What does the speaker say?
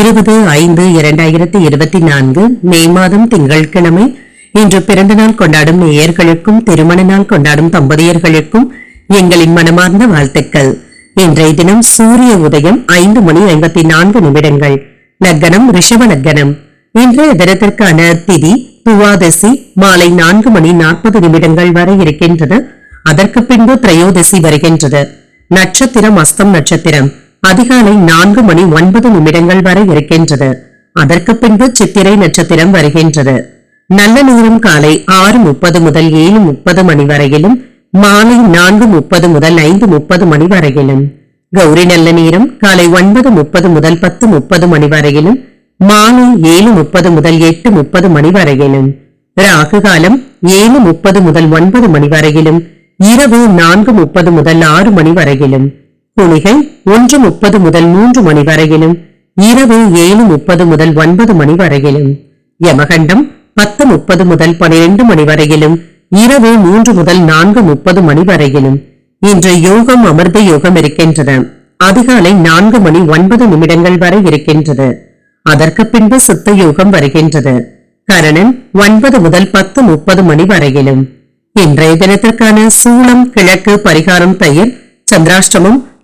இருபது ஐந்து இரண்டாயிரத்தி இருபத்தி நான்கு மே மாதம் திங்கட்கிழமை இன்று பிறந்த நாள் கொண்டாடும் நேயர்களுக்கும் திருமண நாள் கொண்டாடும் தம்பதியர்களுக்கும் எங்களின் மனமார்ந்த வாழ்த்துக்கள். இன்றைய தினம் சூரிய உதயம் ஐந்து மணி ஐம்பத்தி நான்கு நிமிடங்கள். லக்கணம் ரிஷப லக்கணம் இன்றைய தினத்திற்கான திதி துவாதசி மாலை நான்கு மணி நாற்பது நிமிடங்கள் வரை இருக்கின்றது. அதற்கு பின்பு திரையோதசி வருகின்றது. நட்சத்திரம் அஸ்தம் நட்சத்திரம். அதிகாலை நான்கு மணி ஒன்பது நிமிடங்கள் வரை இருக்கின்றது. அதற்கு பின்பு சித்திரை நட்சத்திரம் வருகின்றது. நல்ல நேரம் காலை ஆறு முப்பது முதல் ஏழு முப்பது மணி வரையிலும் மாலை நான்கு முப்பது முதல் ஐந்து முப்பது மணி வரையிலும். கௌரி நல்ல நேரம் காலை ஒன்பது முப்பது முதல் பத்து முப்பது மணி வரையிலும் மாலை ஏழு முப்பது முதல் எட்டு முப்பது மணி வரையிலும். ராகு காலம் ஏழு முப்பது முதல் ஒன்பது மணி வரையிலும் இரவு நான்கு முப்பது முதல் ஆறு மணி வரையிலும். குளிகை ஒன்று முப்பது முதல் மூன்று மணி வரையிலும் இரவு ஏழு முப்பது முதல் ஒன்பது மணி வரையிலும் யமகண்டம் பத்து முப்பது முதல் பனிரெண்டு மணி வரையிலும் இரவு மூன்று முதல் நான்கு முப்பது மணி வரையிலும். இன்று யோகம் அமிர்த யோகம் இருக்கின்றது. அதிகாலை நான்கு மணி ஒன்பது நிமிடங்கள் வரை இருக்கின்றது. அதற்கு பின்பு சித்த யோகம் வருகின்றது. கரணன் ஒன்பது முதல் பத்து முப்பது மணி வரையிலும். இன்றைய தினத்திற்கான சூளம் கிழக்கு பரிகாரம் பெயர் சந்திராஷ்டமம்